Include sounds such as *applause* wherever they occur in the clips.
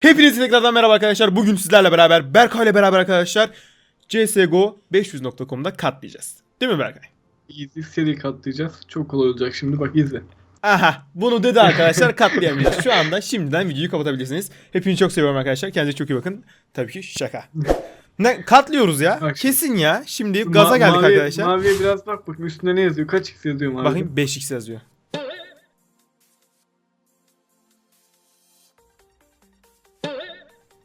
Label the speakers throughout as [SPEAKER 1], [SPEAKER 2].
[SPEAKER 1] Hepinize tekrardan merhaba arkadaşlar. Bugün sizlerle beraber Berkay ile beraber arkadaşlar CSGO 500.com'da katlayacağız. Değil mi Berkay?
[SPEAKER 2] Easy seri katlayacağız. Çok kolay olacak şimdi bak izle.
[SPEAKER 1] Aha bunu dedi arkadaşlar katlayamayacağız. Şu anda şimdiden videoyu kapatabilirsiniz. Hepinizi çok seviyorum arkadaşlar. Kendinize çok iyi bakın. Tabii ki şaka. Ne katlıyoruz ya?
[SPEAKER 2] Bak.
[SPEAKER 1] Kesin ya. Şimdi gaza geldik
[SPEAKER 2] maviye-
[SPEAKER 1] arkadaşlar.
[SPEAKER 2] Maviye biraz bak bakın üstünde ne yazıyor? Kaç x yazıyor mavi?
[SPEAKER 1] Bakayım 5x yazıyor.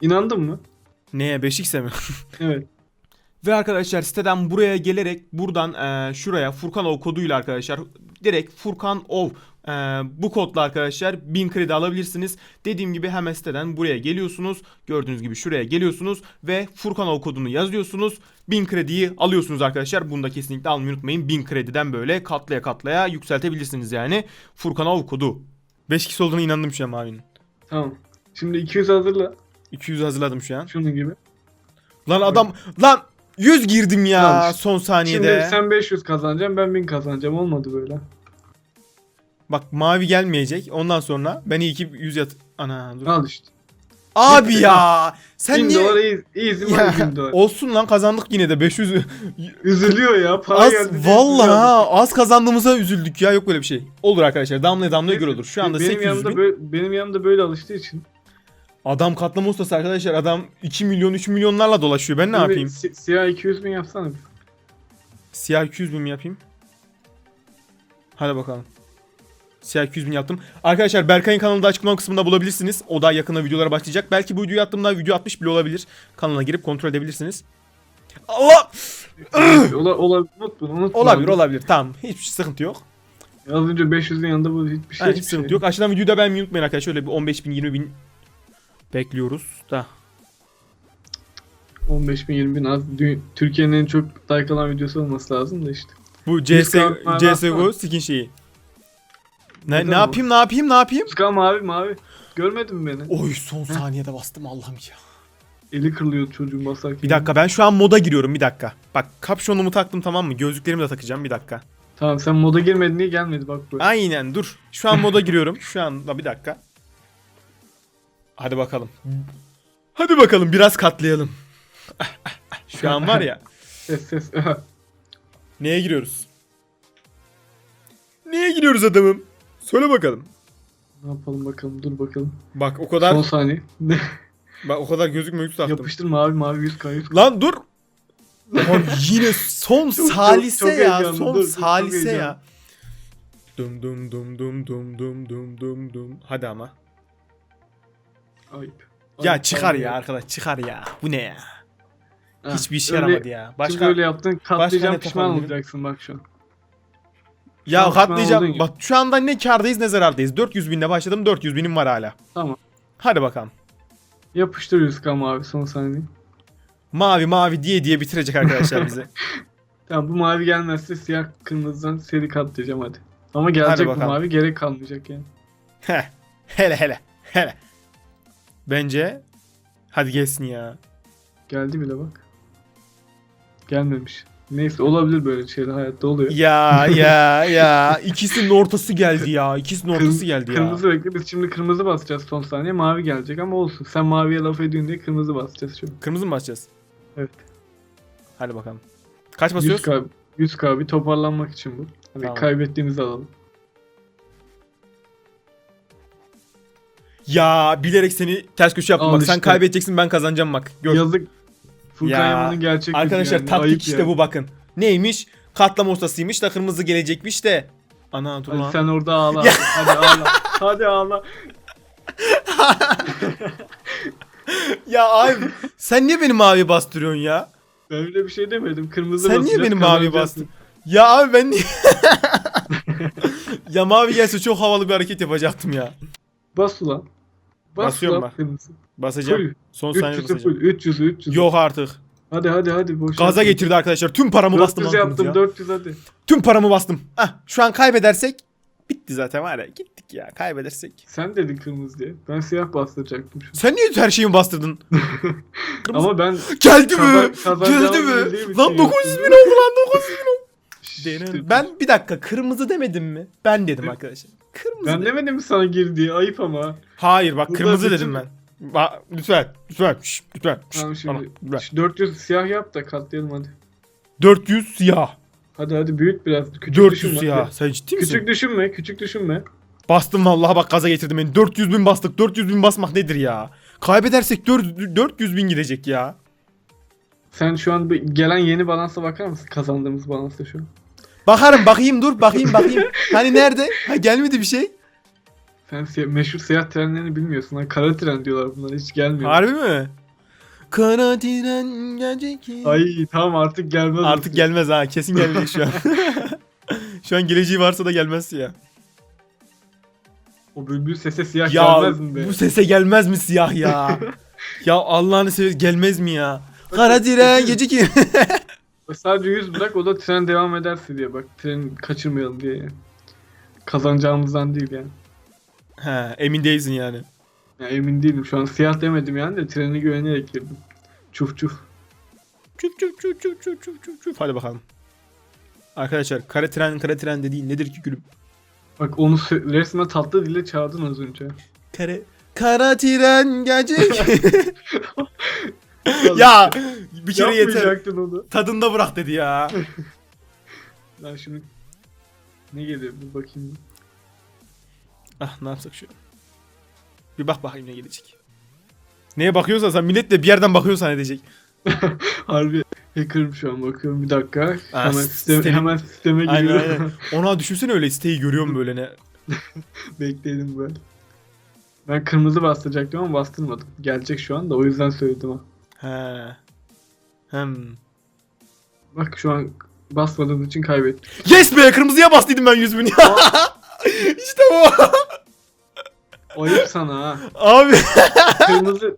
[SPEAKER 2] İnandın mı?
[SPEAKER 1] Neye 5x mi?
[SPEAKER 2] Evet.
[SPEAKER 1] Ve arkadaşlar siteden buraya gelerek buradan eee, şuraya Furkanov koduyla arkadaşlar direkt Furkanov eee, bu kodla arkadaşlar 1000 kredi alabilirsiniz. Dediğim gibi hemen siteden buraya geliyorsunuz. Gördüğünüz gibi şuraya geliyorsunuz ve Furkanov kodunu yazıyorsunuz. 1000 krediyi alıyorsunuz arkadaşlar. Bunu da kesinlikle almayı unutmayın. 1000 krediden böyle katlaya katlaya yükseltebilirsiniz yani. Furkanov kodu. 5x olduğuna inandım şu an abinin.
[SPEAKER 2] Tamam. Şimdi 200 hazırla.
[SPEAKER 1] 200 hazırladım şu an.
[SPEAKER 2] Şunun gibi.
[SPEAKER 1] Lan adam lan 100 girdim ya
[SPEAKER 2] Tamam.
[SPEAKER 1] son saniyede.
[SPEAKER 2] Şimdi sen 500 kazanacaksın ben 1000 kazanacağım. Olmadı böyle.
[SPEAKER 1] Bak mavi gelmeyecek. Ondan sonra ben iyi ki 100 yat... Ana dur.
[SPEAKER 2] Al işte.
[SPEAKER 1] Abi ya. Sen
[SPEAKER 2] 1000
[SPEAKER 1] niye...
[SPEAKER 2] dolar easy
[SPEAKER 1] Ya,
[SPEAKER 2] money 1000 dolar.
[SPEAKER 1] olsun lan kazandık yine de 500.
[SPEAKER 2] Üzülüyor ya. Para
[SPEAKER 1] az
[SPEAKER 2] geldi diye
[SPEAKER 1] vallahi
[SPEAKER 2] üzülüyor.
[SPEAKER 1] ha, az kazandığımıza üzüldük ya yok böyle bir şey. Olur arkadaşlar damlaya damlaya göre olur. Şu anda
[SPEAKER 2] benim
[SPEAKER 1] 800
[SPEAKER 2] yanımda
[SPEAKER 1] bin.
[SPEAKER 2] böyle, benim yanımda böyle alıştığı için.
[SPEAKER 1] Adam katlama ustası arkadaşlar. Adam 2 milyon 3 milyonlarla dolaşıyor. Ben ne
[SPEAKER 2] Şimdi
[SPEAKER 1] yapayım?
[SPEAKER 2] si- siyah 200 bin yapsana. bir.
[SPEAKER 1] Siyah 200 bin mi yapayım? Hadi bakalım. Siyah 200 bin yaptım. Arkadaşlar Berkay'ın kanalında açıklama kısmında bulabilirsiniz. O da yakında videolara başlayacak. Belki bu videoyu attığımda video atmış bile olabilir. Kanala girip kontrol edebilirsiniz. Allah!
[SPEAKER 2] Ola, olabilir. Unut bunu unut. bunu.
[SPEAKER 1] Olabilir olabilir. Tamam. Hiçbir sıkıntı yok.
[SPEAKER 2] Az önce 500'ün yanında bu hiçbir şey.
[SPEAKER 1] Ha,
[SPEAKER 2] hiçbir
[SPEAKER 1] hiç sıkıntı
[SPEAKER 2] şey.
[SPEAKER 1] yok. Aşağıdan videoyu da beğenmeyi unutmayın arkadaşlar. Şöyle bir 15 bin 20 bin bekliyoruz da.
[SPEAKER 2] 15 bin 20 bin az. Türkiye'nin en çok like alan videosu olması lazım da işte.
[SPEAKER 1] Bu CS, CSGO skin şeyi. Ne, ne
[SPEAKER 2] o?
[SPEAKER 1] yapayım ne yapayım ne yapayım?
[SPEAKER 2] Ska mavi mavi. Görmedin mi beni?
[SPEAKER 1] Oy son saniyede bastım Allah'ım ya.
[SPEAKER 2] Eli kırılıyor çocuğun basarken.
[SPEAKER 1] Bir dakika ben şu an moda giriyorum bir dakika. Bak kapşonumu taktım tamam mı? Gözlüklerimi de takacağım bir dakika.
[SPEAKER 2] Tamam sen moda girmedin diye gelmedi bak böyle.
[SPEAKER 1] Aynen dur. Şu an moda giriyorum. Şu anda bir dakika. Hadi bakalım. Hadi bakalım biraz katlayalım. Şu an var ya. *laughs*
[SPEAKER 2] Ses ses. *laughs*
[SPEAKER 1] Neye giriyoruz? Neye giriyoruz adamım? Söyle bakalım.
[SPEAKER 2] ne yapalım bakalım dur bakalım.
[SPEAKER 1] Bak o kadar
[SPEAKER 2] Son saniye.
[SPEAKER 1] Bak o kadar gözük mövük taktım.
[SPEAKER 2] Yapıştır mavi mavi 100 k 100
[SPEAKER 1] Lan dur. Lan *laughs* yine son
[SPEAKER 2] Çok-
[SPEAKER 1] salise
[SPEAKER 2] çok- çok
[SPEAKER 1] ya. Son
[SPEAKER 2] dur, çok
[SPEAKER 1] salise ya. Dum dum dum dum dum dum dum dum dum. Hadi ama.
[SPEAKER 2] Ayıp.
[SPEAKER 1] Ya
[SPEAKER 2] Ayıp,
[SPEAKER 1] çıkar
[SPEAKER 2] ayıp.
[SPEAKER 1] ya arkadaş çıkar ya. Bu ne ya?
[SPEAKER 2] Ha,
[SPEAKER 1] Hiçbir işe
[SPEAKER 2] öyle-
[SPEAKER 1] yaramadı ya. Başka
[SPEAKER 2] öyle yaptın katlayacağım pişman
[SPEAKER 1] yapabilirim?
[SPEAKER 2] olacaksın bak şu an.
[SPEAKER 1] ya
[SPEAKER 2] Şu an pişman
[SPEAKER 1] katlayacağım. Bak şu anda ne kardayız ne zarardayız. 400 binle başladım 400 binim var hala.
[SPEAKER 2] Tamam.
[SPEAKER 1] Hadi bakalım.
[SPEAKER 2] Yapıştır 100 k mavi son saniye.
[SPEAKER 1] Mavi mavi diye diye bitirecek arkadaşlar bizi. *laughs*
[SPEAKER 2] Tamam bu mavi gelmezse siyah kırmızıdan seri katlayacağım hadi. Ama gelecek bu
[SPEAKER 1] bakalım.
[SPEAKER 2] mavi gerek kalmayacak yani.
[SPEAKER 1] Heh. Hele hele hele. Bence hadi gelsin ya.
[SPEAKER 2] Geldi bile bak. Gelmemiş. Neyse olabilir böyle şeyler hayatta oluyor.
[SPEAKER 1] Ya ya ya ikisinin ortası geldi ya. İkisinin ortası
[SPEAKER 2] Kırm-
[SPEAKER 1] geldi ya.
[SPEAKER 2] Kırmızı bekle biz şimdi kırmızı basacağız son saniye mavi gelecek ama olsun. Sen maviye laf ediyorsun diye kırmızı basacağız an.
[SPEAKER 1] Kırmızı mı basacağız?
[SPEAKER 2] Evet.
[SPEAKER 1] Hadi bakalım. Kaç basıyoruz?
[SPEAKER 2] 100k, 100k bir toparlanmak için bu. Hani
[SPEAKER 1] Tamam.
[SPEAKER 2] kaybettiğimizi alalım.
[SPEAKER 1] Ya bilerek seni ters köşe yaptım.
[SPEAKER 2] Al
[SPEAKER 1] Bak sen
[SPEAKER 2] işte.
[SPEAKER 1] kaybedeceksin ben kazanacağım bak. Gör.
[SPEAKER 2] Yazık. Furkan
[SPEAKER 1] Ya,
[SPEAKER 2] Yaman'ın gerçek yüzü
[SPEAKER 1] Arkadaşlar
[SPEAKER 2] yani.
[SPEAKER 1] taktik
[SPEAKER 2] Ayıp
[SPEAKER 1] işte
[SPEAKER 2] ya.
[SPEAKER 1] bu bakın. Neymiş? Katlama ustasıymış da kırmızı gelecekmiş de. Ana dur
[SPEAKER 2] Hadi sen orada ağla. Hadi ağla. Hadi ağla. *laughs*
[SPEAKER 1] Ya abi sen niye beni mavi bastırıyorsun ya?
[SPEAKER 2] Ben öyle bir şey demedim. Kırmızı
[SPEAKER 1] Sen niye
[SPEAKER 2] basacağız,
[SPEAKER 1] beni mavi
[SPEAKER 2] kazanacağız.
[SPEAKER 1] bastın? Ya abi ben niye... *laughs* ya mavi gelse çok havalı bir hareket yapacaktım ya.
[SPEAKER 2] Bas ulan. Bas
[SPEAKER 1] Basıyorum bak. Basacağım.
[SPEAKER 2] Full.
[SPEAKER 1] Son saniye
[SPEAKER 2] 300'ü
[SPEAKER 1] basacağım.
[SPEAKER 2] full. 300'ü 300'ü.
[SPEAKER 1] Yok artık.
[SPEAKER 2] Hadi hadi hadi boş
[SPEAKER 1] Gaza
[SPEAKER 2] yapma.
[SPEAKER 1] getirdi arkadaşlar. Tüm paramı bastım
[SPEAKER 2] 400
[SPEAKER 1] lan
[SPEAKER 2] yaptım
[SPEAKER 1] ya.
[SPEAKER 2] 400 hadi.
[SPEAKER 1] Tüm paramı bastım. Ah, şu an kaybedersek bitti zaten var ya. Gittik ya kaybedersek.
[SPEAKER 2] Sen dedin kırmızı diye. Ben siyah bastıracaktım şu an.
[SPEAKER 1] Sen niye her şeyimi bastırdın? *laughs* Kırmızı-
[SPEAKER 2] Ama ben
[SPEAKER 1] Geldi mi?
[SPEAKER 2] Kazan- kazanacağımı
[SPEAKER 1] Geldi
[SPEAKER 2] bildiğim
[SPEAKER 1] mi?
[SPEAKER 2] için
[SPEAKER 1] Lan 900
[SPEAKER 2] yaptım.
[SPEAKER 1] bin oldu lan 900 bin oldu. Ben bir dakika kırmızı demedim mi? Ben dedim arkadaşlar. Kırmızı
[SPEAKER 2] ben demedim mi sana gir diye ayıp ama.
[SPEAKER 1] Hayır bak
[SPEAKER 2] Burada
[SPEAKER 1] kırmızı
[SPEAKER 2] bütün-
[SPEAKER 1] dedim ben. Ba- lütfen. Lütfen. Şşş, lütfen. Şşş,
[SPEAKER 2] Tamam
[SPEAKER 1] bana,
[SPEAKER 2] şimdi
[SPEAKER 1] lütfen.
[SPEAKER 2] şu 400 siyah yap da katlayalım hadi.
[SPEAKER 1] 400 siyah.
[SPEAKER 2] Hadi hadi büyüt biraz. Küçük
[SPEAKER 1] 400
[SPEAKER 2] düşünme.
[SPEAKER 1] siyah. Sen ciddi misin?
[SPEAKER 2] Küçük düşünme, küçük düşünme.
[SPEAKER 1] Bastım vallahi bak gaza getirdim beni. 400 bin bastık. 400 bin basmak nedir ya? Kaybedersek 400, 400 bin gidecek ya.
[SPEAKER 2] Sen şu an gelen yeni balansa bakar mısın? Kazandığımız balansa şu an.
[SPEAKER 1] Bakarım bakayım dur bakayım bakayım. Hani nerede? Ha gelmedi bir şey.
[SPEAKER 2] Sen siya- meşhur seyahat trenlerini bilmiyorsun. Ha, kara tren diyorlar bunlara hiç gelmiyor.
[SPEAKER 1] Harbi mi? Kara tren gelecek.
[SPEAKER 2] Ay tamam artık gelmez.
[SPEAKER 1] Artık gelmez ha kesin gelmeyecek şu an. *laughs* şu an geleceği varsa da gelmez ya.
[SPEAKER 2] O bülbül sese siyah
[SPEAKER 1] Ya
[SPEAKER 2] gelmez mi be?
[SPEAKER 1] bu sese gelmez mi siyah ya? *laughs* ya Allah'ını seversen gelmez mi ya? Kara tren *laughs* gece ki.
[SPEAKER 2] Sadece 100 bırak o da tren devam ederse diye bak. Tren kaçırmayalım diye yani. Kazanacağımızdan değil yani.
[SPEAKER 1] He emin değilsin yani.
[SPEAKER 2] Ya emin değilim şu an siyah demedim yani de trene güvenerek girdim. Çuf çuf.
[SPEAKER 1] Çuf çuf çuf çuf çuf çuf çuf çuf. Hadi bakalım. Arkadaşlar kara tren kara tren dediğin nedir ki gülüm?
[SPEAKER 2] Bak onu resmen tatlı dille çağırdın az önce.
[SPEAKER 1] Kara Kara tren gelecek. *laughs* *laughs* ya bir kere yeter.
[SPEAKER 2] Yapmayacaktın onu.
[SPEAKER 1] Tadında bırak dedi ya. *laughs*
[SPEAKER 2] Ben şimdi ne geliyor bir bakayım.
[SPEAKER 1] ah ne yapsak şu an? Bir bak bakayım ne gelecek. Neye bakıyorsan sen millet de bir yerden bakıyorsan edecek. *laughs*
[SPEAKER 2] Harbi hacker'ım şu an bakıyorum bir dakika.
[SPEAKER 1] Aa,
[SPEAKER 2] hemen, sistem,
[SPEAKER 1] sistemi-
[SPEAKER 2] hemen sisteme
[SPEAKER 1] Aynen
[SPEAKER 2] giriyorum.
[SPEAKER 1] aynen. Ona düşünsene öyle siteyi görüyorum böyle ne. *laughs*
[SPEAKER 2] Bekledim böyle. Ben kırmızı bastıracaktım ama bastırmadım. Gelecek şu anda o yüzden söyledim ha.
[SPEAKER 1] He. Hem.
[SPEAKER 2] Bak şu an basmadığım için kaybettim.
[SPEAKER 1] Yes be kırmızıya bastıydım ben 100 bin ya. *laughs* işte bu.
[SPEAKER 2] Ayıp sana ha.
[SPEAKER 1] Abi.
[SPEAKER 2] Kırmızı.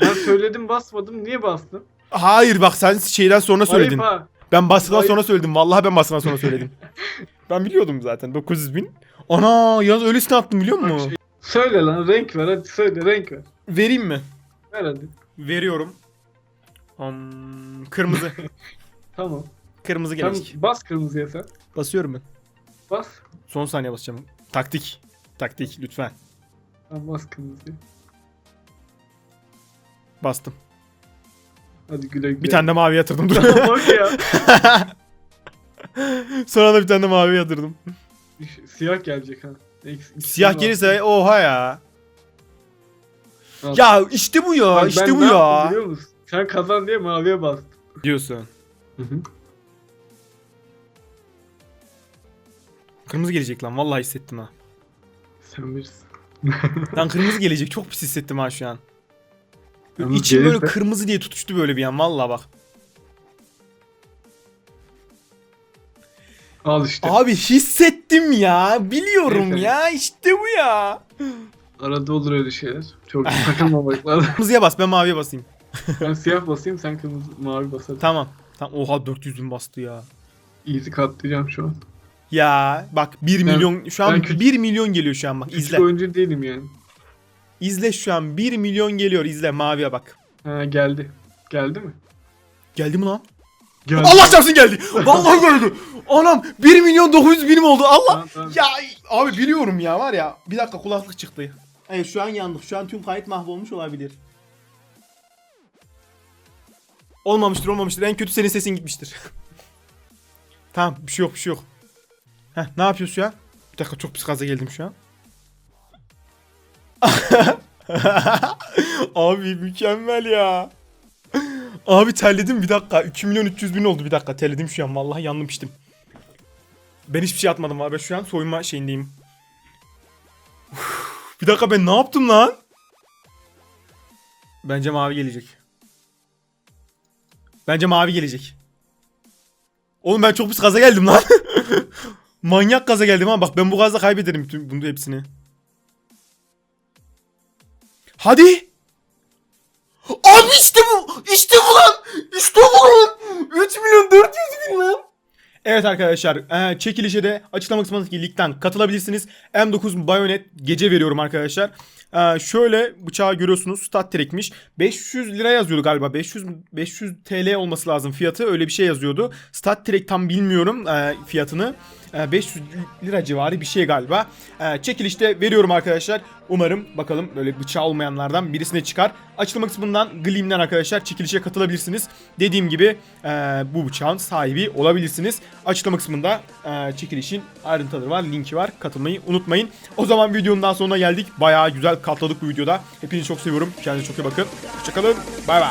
[SPEAKER 2] Ben söyledim basmadım niye bastın?
[SPEAKER 1] Hayır bak sen şeyden sonra söyledin.
[SPEAKER 2] Ayıp ha.
[SPEAKER 1] Ben bastıktan
[SPEAKER 2] Ayıp.
[SPEAKER 1] sonra söyledim. Vallahi ben bastıktan sonra söyledim. *laughs* ben biliyordum zaten 900 bin. Ana yalnız öylesine attım biliyor
[SPEAKER 2] Bak
[SPEAKER 1] musun?
[SPEAKER 2] şey- Söyle lan renk ver hadi söyle renk ver.
[SPEAKER 1] Vereyim mi?
[SPEAKER 2] Ver hadi.
[SPEAKER 1] Veriyorum. Hmm, kırmızı. *laughs*
[SPEAKER 2] Tamam.
[SPEAKER 1] kırmızı
[SPEAKER 2] Sen
[SPEAKER 1] gelecek.
[SPEAKER 2] bas kırmızıya sen.
[SPEAKER 1] Basıyorum ben.
[SPEAKER 2] Bas.
[SPEAKER 1] Son saniye basacağım. Taktik. Taktik lütfen.
[SPEAKER 2] Tamam bas kırmızıya.
[SPEAKER 1] Bastım.
[SPEAKER 2] Hadi güle güle.
[SPEAKER 1] Bir tane de mavi yatırdım. Dur. *laughs*
[SPEAKER 2] Bak ya. *laughs*
[SPEAKER 1] Sonra da bir tane de mavi yatırdım.
[SPEAKER 2] Siyah gelecek ha. İkisi
[SPEAKER 1] Siyah
[SPEAKER 2] var.
[SPEAKER 1] gelirse oha ya.
[SPEAKER 2] Al.
[SPEAKER 1] Ya işte bu ya.
[SPEAKER 2] Bak ben
[SPEAKER 1] işte bu
[SPEAKER 2] ne yaptım
[SPEAKER 1] ya.
[SPEAKER 2] Biliyor musun? Sen kazan diye maviye bastım.
[SPEAKER 1] Diyorsun.
[SPEAKER 2] Hı hı.
[SPEAKER 1] Kırmızı gelecek lan. Vallahi hissettim ha.
[SPEAKER 2] Sen bilirsin. *laughs*
[SPEAKER 1] Lan kırmızı gelecek. Çok pis hissettim ha şu an.
[SPEAKER 2] Yalnız
[SPEAKER 1] İçim böyle
[SPEAKER 2] gelirse-
[SPEAKER 1] kırmızı diye tutuştu böyle bir an. Vallahi bak.
[SPEAKER 2] Al işte.
[SPEAKER 1] Abi hissettim ya. Biliyorum
[SPEAKER 2] Neyse.
[SPEAKER 1] ya. İşte bu ya.
[SPEAKER 2] Arada olur öyle şeyler. Çok *laughs* takılmamak lazım. *laughs*
[SPEAKER 1] Kırmızıya bas. Ben maviye basayım. *laughs*
[SPEAKER 2] Ben siyah basayım sen kırmızı mavi bas hadi.
[SPEAKER 1] Tamam. Tamam. Oha 400 bin bastı ya.
[SPEAKER 2] Easy katlayacağım şu an.
[SPEAKER 1] Ya bak 1
[SPEAKER 2] Ben-
[SPEAKER 1] milyon şu an
[SPEAKER 2] küçük-
[SPEAKER 1] 1 milyon geliyor şu an bak
[SPEAKER 2] Küçük
[SPEAKER 1] izle.
[SPEAKER 2] oyuncu değilim yani.
[SPEAKER 1] İzle şu an 1 milyon geliyor izle maviye bak.
[SPEAKER 2] Ha geldi. Geldi mi?
[SPEAKER 1] Geldi mi lan?
[SPEAKER 2] Geldi.
[SPEAKER 1] Allah çarpsın geldi. Vallahi geldi. Anam 1 milyon 900 binim oldu. Allah.
[SPEAKER 2] Tamam, tamam.
[SPEAKER 1] Ya abi biliyorum ya var ya. Bir dakika kulaklık çıktı. Evet şu an yandık. Şu an tüm kayıt mahvolmuş olabilir. Olmamıştır olmamıştır. En kötü senin sesin gitmiştir. *laughs* tamam bir şey yok bir şey yok. Heh, ne yapıyorsun an? Bir dakika çok pis gaza geldim şu an. *laughs* Abi mükemmel ya. Abi terledim bir dakika. 2 milyon 300 bin oldu bir dakika. Terledim şu an. Vallahi yandım içtim. Ben hiçbir şey atmadım abi. Şu an soyunma şeyindeyim. Uf, bir dakika ben ne yaptım lan? Bence mavi gelecek. Bence mavi gelecek. Oğlum ben çok pis gaza geldim lan. *laughs* Manyak gaza geldim ama bak ben bu gazla kaybederim bütün bunu hepsini. Hadi. Abi işte bu. İşte bu lan. İşte bu lan. 3 milyon 400 bin lan. Evet arkadaşlar e, çekilişe de açıklama kısmındaki linkten katılabilirsiniz. M9 Bayonet gece veriyorum arkadaşlar. E, şöyle bıçağı görüyorsunuz stat direkmiş. 500 lira yazıyordu galiba. 500 500 TL olması lazım fiyatı. Öyle bir şey yazıyordu. Stat direkt tam bilmiyorum e, fiyatını. E, 500 lira civarı bir şey galiba. E, çekilişte veriyorum arkadaşlar. Umarım bakalım böyle bıçağı olmayanlardan birisine çıkar. Açıklama kısmından Gleam'den arkadaşlar çekilişe katılabilirsiniz. Dediğim gibi e, bu bıçağın sahibi olabilirsiniz. Açıklama kısmında e, çekilişin ayrıntıları var, linki var. Katılmayı unutmayın. O zaman videonun daha sonuna geldik. Bayağı güzel katladık bu videoda. Hepinizi çok seviyorum. Kendinize çok iyi bakın. Hoşçakalın. Bay bay.